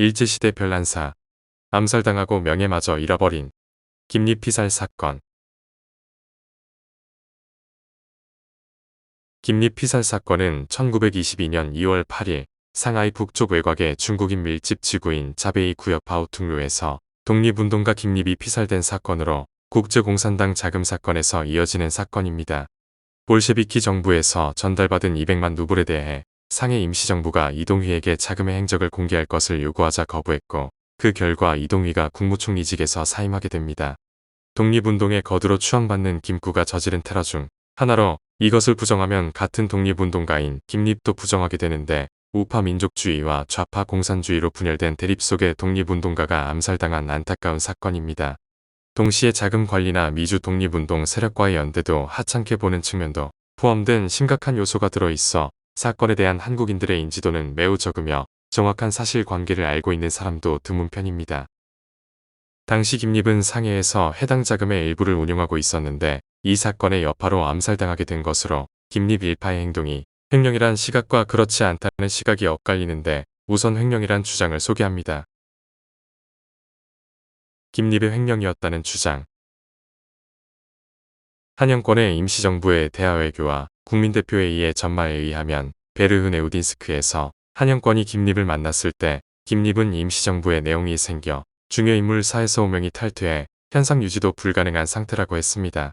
일제시대 별난사, 암살당하고 명예마저 잃어버린 김립 피살 사건. 김립 피살 사건은 1922년 2월 8일 상하이 북쪽 외곽의 중국인 밀집 지구인 자베이 구역 바오퉁루에서 독립운동가 김립이 피살된 사건으로 국제공산당 자금 사건에서 이어지는 사건입니다. 볼셰비키 정부에서 전달받은 200만 루블에 대해 상해 임시정부가 이동휘에게 자금의 행적을 공개할 것을 요구하자 거부했고 그 결과 이동휘가 국무총리직에서 사임하게 됩니다. 독립운동에 거두로 추앙받는 김구가 저지른 테러 중 하나로 이것을 부정하면 같은 독립운동가인 김립도 부정하게 되는데 우파 민족주의와 좌파 공산주의로 분열된 대립 속의 독립운동가가 암살당한 안타까운 사건입니다. 동시에 자금 관리나 미주 독립운동 세력과의 연대도 하찮게 보는 측면도 포함된 심각한 요소가 들어있어 사건에 대한 한국인들의 인지도는 매우 적으며 정확한 사실관계를 알고 있는 사람도 드문 편입니다. 당시 김립은 상해에서 해당 자금의 일부를 운용하고 있었는데 이 사건의 여파로 암살당하게 된 것으로 김립 일파의 행동이 횡령이란 시각과 그렇지 않다는 시각이 엇갈리는데 우선 횡령이란 주장을 소개합니다. 김립의 횡령이었다는 주장 한영권의 임시정부의 대화외교와 국민대표회의의 전말에 의하면 베르흐 네우딘스크에서 한영권이 김립을 만났을 때 김립은 임시정부의 내용이 생겨 중요 인물 4에서 5명이 탈퇴해 현상 유지도 불가능한 상태라고 했습니다.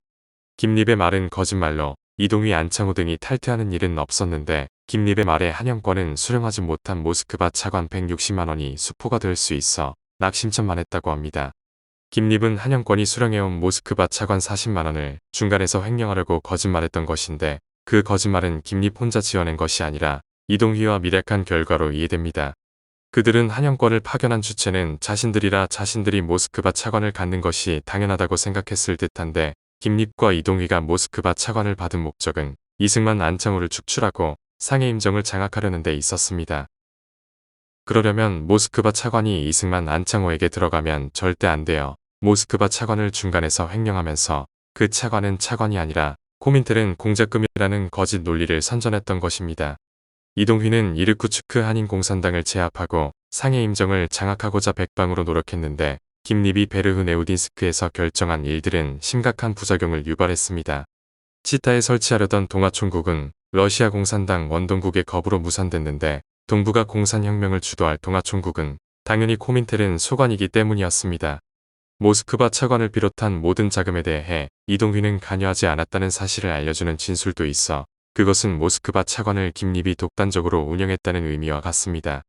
김립의 말은 거짓말로 이동휘 안창호 등이 탈퇴하는 일은 없었는데 김립의 말에 한영권은 수령하지 못한 모스크바 차관 160만원이 수포가 될 수 있어 낙심천만 했다고 합니다. 김립은 한영권이 수령해온 모스크바 차관 40만원을 중간에서 횡령하려고 거짓말했던 것인데 그 거짓말은 김립 혼자 지어낸 것이 아니라 이동휘와 미략한 결과로 이해됩니다. 그들은 한영권을 파견한 주체는 자신들이라 자신들이 모스크바 차관을 갖는 것이 당연하다고 생각했을 듯한데 김립과 이동휘가 모스크바 차관을 받은 목적은 이승만 안창호를 축출하고 상해 임정을 장악하려는 데 있었습니다. 그러려면 모스크바 차관이 이승만 안창호에게 들어가면 절대 안 돼요. 모스크바 차관을 중간에서 횡령하면서 그 차관은 차관이 아니라 코민텔은 공작금이라는 거짓 논리를 선전했던 것입니다. 이동휘는 이르쿠츠크 한인공산당을 제압하고 상해 임정을 장악하고자 백방으로 노력했는데 김립이 베르흐 네우딘스크에서 결정한 일들은 심각한 부작용을 유발했습니다. 치타에 설치하려던 동아총국은 러시아 공산당 원동국의 겁으로 무산됐는데 동부가 공산혁명을 주도할 동아총국은 당연히 코민텔은 소관이기 때문이었습니다. 모스크바 차관을 비롯한 모든 자금에 대해 이동휘는 관여하지 않았다는 사실을 알려주는 진술도 있어 그것은 모스크바 차관을 김립이 독단적으로 운영했다는 의미와 같습니다.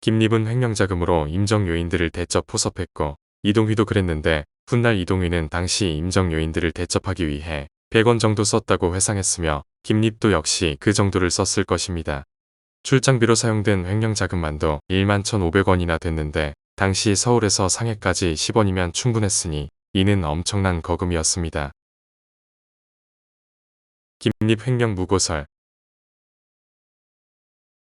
김립은 횡령자금으로 임정 요인들을 대접 포섭했고 이동휘도 그랬는데 훗날 이동휘는 당시 임정 요인들을 대접하기 위해 100원 정도 썼다고 회상했으며 김립도 역시 그 정도를 썼을 것입니다. 출장비로 사용된 횡령 자금만도 1만 1,500원이나 됐는데 당시 서울에서 상해까지 10원이면 충분했으니 이는 엄청난 거금이었습니다. 김립 횡령 무고설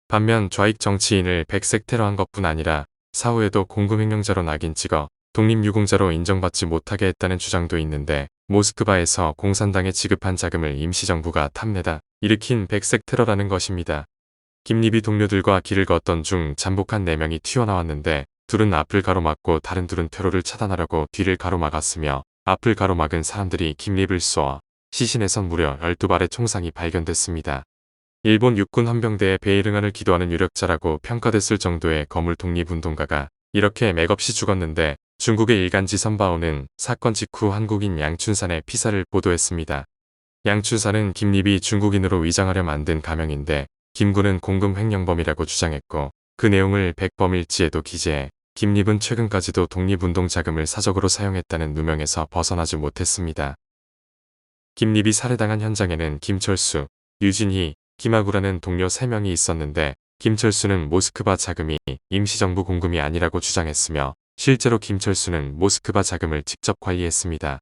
반면 좌익 정치인을 백색 테러한 것뿐 아니라 사후에도 공금횡령자로 낙인 찍어 독립유공자로 인정받지 못하게 했다는 주장도 있는데 모스크바에서 공산당에 지급한 자금을 임시정부가 탐내다 일으킨 백색 테러라는 것입니다. 김립이 동료들과 길을 걷던 중 잠복한 4명이 튀어나왔는데 둘은 앞을 가로막고 다른 둘은 퇴로를 차단하려고 뒤를 가로막았으며 앞을 가로막은 사람들이 김립을 쏘아 시신에선 무려 12발의 총상이 발견됐습니다. 일본 육군 헌병대의 베이릉안을 기도하는 유력자라고 평가됐을 정도의 거물 독립운동가가 이렇게 맥없이 죽었는데 중국의 일간지 선바오는 사건 직후 한국인 양춘산의 피사를 보도했습니다. 양춘산은 김립이 중국인으로 위장하려 만든 가명인데 김구는 공금 횡령범이라고 주장했고 그 내용을 백범일지에도 기재해 김립은 최근까지도 독립운동 자금을 사적으로 사용했다는 누명에서 벗어나지 못했습니다. 김립이 살해당한 현장에는 김철수, 유진희, 김하구라는 동료 3명이 있었는데 김철수는 모스크바 자금이 임시정부 공금이 아니라고 주장했으며 실제로 김철수는 모스크바 자금을 직접 관리했습니다.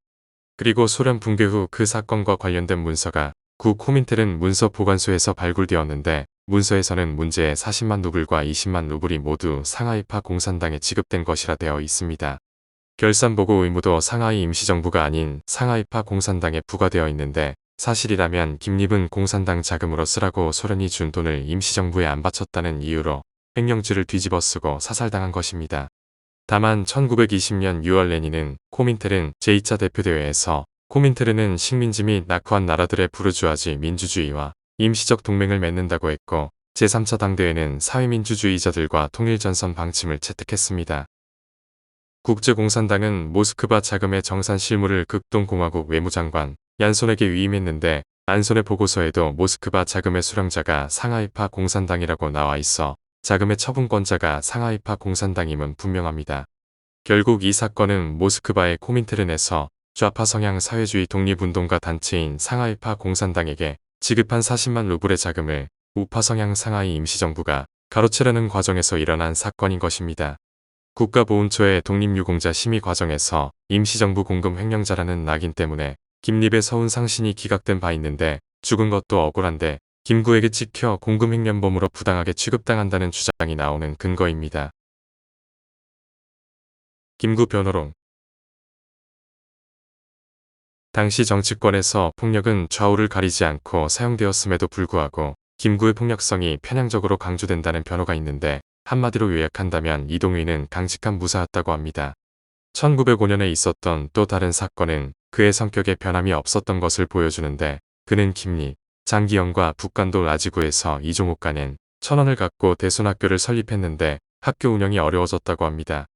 그리고 소련 붕괴 후 그 사건과 관련된 문서가 구 코민텔은 문서 보관소에서 발굴되었는데 문서에서는 문제의 40만 루블과 20만 루블이 모두 상하이파 공산당에 지급된 것이라 되어 있습니다. 결산보고 의무도 상하이 임시정부가 아닌 상하이파 공산당에 부과되어 있는데 사실이라면 김립은 공산당 자금으로 쓰라고 소련이 준 돈을 임시정부에 안 바쳤다는 이유로 횡령죄를 뒤집어 쓰고 사살당한 것입니다. 다만 1920년 6월 레닌은 코민테른 제2차 대표대회에서 코민테른은 식민지 및 낙후한 나라들의 부르주아지 민주주의와 임시적 동맹을 맺는다고 했고 제3차 당대회는 사회민주주의자들과 통일전선 방침을 채택했습니다. 국제공산당은 모스크바 자금의 정산 실무를 극동공화국 외무장관 얀손에게 위임했는데 안손의 보고서에도 모스크바 자금의 수령자가 상하이파 공산당이라고 나와 있어 자금의 처분권자가 상하이파 공산당임은 분명합니다. 결국 이 사건은 모스크바의 코민테른에서 좌파 성향 사회주의 독립운동가 단체인 상하이파 공산당에게 지급한 40만 루블의 자금을 우파 성향 상하이 임시정부가 가로채려는 과정에서 일어난 사건인 것입니다. 국가보훈처의 독립유공자 심의 과정에서 임시정부 공금 횡령자라는 낙인 때문에 김립의 서운 상신이 기각된 바 있는데 죽은 것도 억울한데 김구에게 찍혀 공금 횡령범으로 부당하게 취급당한다는 주장이 나오는 근거입니다. 김구 변호론 당시 정치권에서 폭력은 좌우를 가리지 않고 사용되었음에도 불구하고 김구의 폭력성이 편향적으로 강조된다는 변호가 있는데 한마디로 요약한다면 이동휘는 강직한 무사였다고 합니다. 1905년에 있었던 또 다른 사건은 그의 성격에 변함이 없었던 것을 보여주는데 그는 김리, 장기영과 북간도 라지구에서 이종호과는 천원을 갖고 대순학교를 설립했는데 학교 운영이 어려워졌다고 합니다.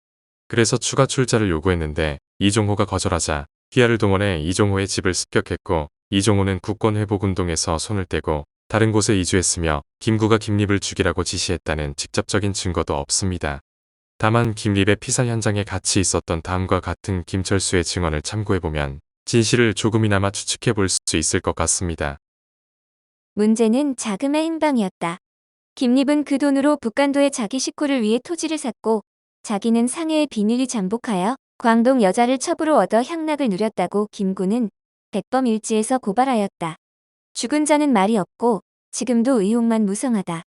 그래서 추가 출자를 요구했는데 이종호가 거절하자 피아를 동원해 이종호의 집을 습격했고 이종호는 국권회복운동에서 손을 떼고 다른 곳에 이주했으며 김구가 김립을 죽이라고 지시했다는 직접적인 증거도 없습니다. 다만 김립의 피살 현장에 같이 있었던 다음과 같은 김철수의 증언을 참고해보면 진실을 조금이나마 추측해 볼 수 있을 것 같습니다. 문제는 자금의 행방이었다. 김립은 그 돈으로 북간도에 자기 식구를 위해 토지를 샀고 자기는 상해에 비밀리 잠복하여 광동 여자를 첩으로 얻어 향락을 누렸다고 김구는 백범일지에서 고발하였다. 죽은 자는 말이 없고 지금도 의혹만 무성하다.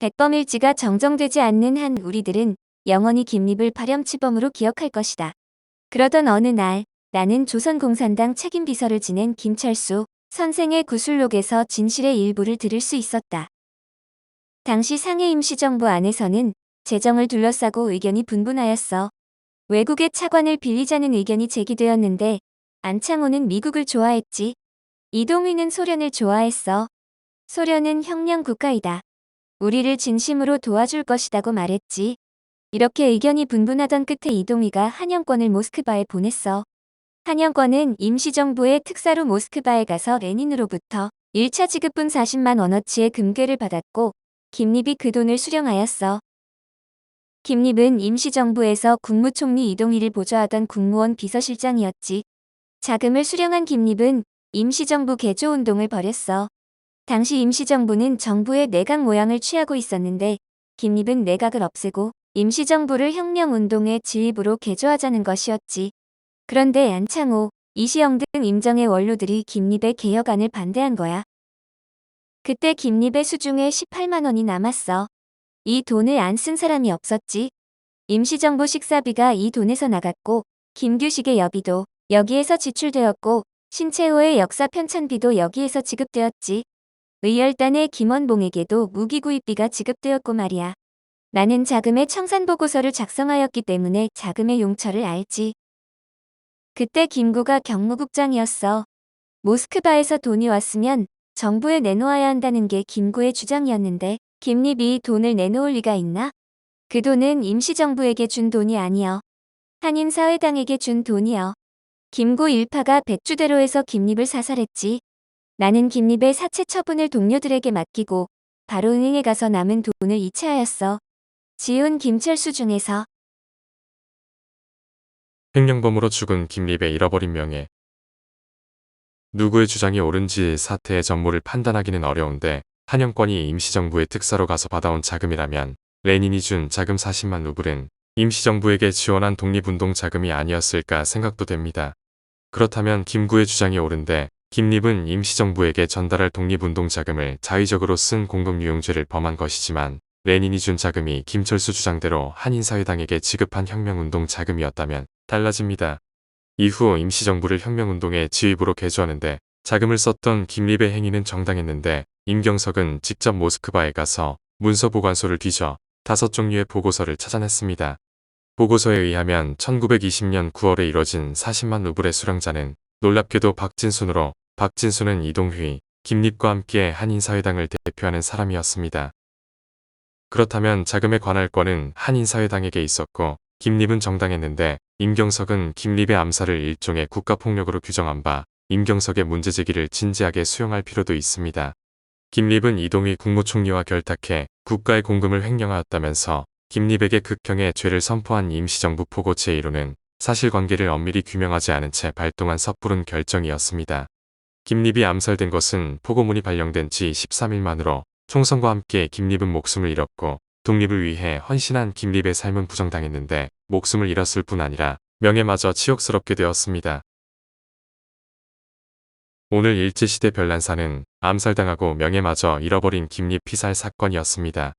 백범일지가 정정되지 않는 한 우리들은 영원히 김립을 파렴치범으로 기억할 것이다. 그러던 어느 날 나는 조선공산당 책임비서를 지낸 김철수 선생의 구술록에서 진실의 일부를 들을 수 있었다. 당시 상해 임시정부 안에서는 재정을 둘러싸고 의견이 분분하였어. 외국의 차관을 빌리자는 의견이 제기되었는데 안창호는 미국을 좋아했지. 이동휘는 소련을 좋아했어. 소련은 혁명 국가이다. 우리를 진심으로 도와줄 것이다고 말했지. 이렇게 의견이 분분하던 끝에 이동휘가 한영권을 모스크바에 보냈어. 한영권은 임시정부의 특사로 모스크바에 가서 레닌으로부터 1차 지급분 40만 원어치의 금괴를 받았고 김립이 그 돈을 수령하였어. 김립은 임시정부에서 국무총리 이동희를 보좌하던 국무원 비서실장이었지. 자금을 수령한 김립은 임시정부 개조운동을 벌였어. 당시 임시정부는 정부의 내각 모양을 취하고 있었는데 김립은 내각을 없애고 임시정부를 혁명운동의 지휘부로 개조하자는 것이었지. 그런데 안창호, 이시영 등 임정의 원로들이 김립의 개혁안을 반대한 거야. 그때 김립의 수중에 18만 원이 남았어. 이 돈을 안 쓴 사람이 없었지. 임시정부 식사비가 이 돈에서 나갔고 김규식의 여비도 여기에서 지출되었고 신채호의 역사 편찬비도 여기에서 지급되었지. 의열단의 김원봉에게도 무기구입비가 지급되었고 말이야. 나는 자금의 청산보고서를 작성하였기 때문에 자금의 용처를 알지. 그때 김구가 경무국장이었어. 모스크바에서 돈이 왔으면 정부에 내놓아야 한다는 게 김구의 주장이었는데 김립이 돈을 내놓을 리가 있나? 그 돈은 임시정부에게 준 돈이 아니여. 한인사회당에게 준 돈이여. 김구 일파가 백주대로에서 김립을 사살했지. 나는 김립의 사체 처분을 동료들에게 맡기고 바로 은행에 가서 남은 돈을 이체하였어. 지훈 김철수 중에서 횡령범으로 죽은 김립의 잃어버린 명예. 누구의 주장이 옳은지 사태의 전모를 판단하기는 어려운데 한영권이 임시정부의 특사로 가서 받아온 자금이라면 레닌이 준 자금 40만 루블은 임시정부에게 지원한 독립운동 자금이 아니었을까 생각도 됩니다. 그렇다면 김구의 주장이 옳은데 김립은 임시정부에게 전달할 독립운동 자금을 자의적으로 쓴 공금유용죄를 범한 것이지만 레닌이 준 자금이 김철수 주장대로 한인사회당에게 지급한 혁명운동 자금이었다면 달라집니다. 이후 임시정부를 혁명운동의 지휘부로 개조하는데 자금을 썼던 김립의 행위는 정당했는데 임경석은 직접 모스크바에 가서 문서보관소를 뒤져 다섯 종류의 보고서를 찾아냈습니다. 보고서에 의하면 1920년 9월에 이뤄진 40만 루블의 수령자는 놀랍게도 박진순으로 박진순은 이동휘, 김립과 함께 한인사회당을 대표하는 사람이었습니다. 그렇다면 자금에 관할 권은 한인사회당에게 있었고 김립은 정당했는데 임경석은 김립의 암살을 일종의 국가폭력으로 규정한 바 임경석의 문제 제기를 진지하게 수용할 필요도 있습니다. 김립은 이동희 국무총리와 결탁해 국가의 공금을 횡령하였다면서 김립에게 극형의 죄를 선포한 임시정부 포고 제1호는 사실관계를 엄밀히 규명하지 않은 채 발동한 섣부른 결정이었습니다. 김립이 암살된 것은 포고문이 발령된 지 13일 만으로 총선과 함께 김립은 목숨을 잃었고 독립을 위해 헌신한 김립의 삶은 부정당했는데 목숨을 잃었을 뿐 아니라 명예마저 치욕스럽게 되었습니다. 오늘 일제시대 별난사는 암살당하고 명예마저 잃어버린 김립 피살 사건이었습니다.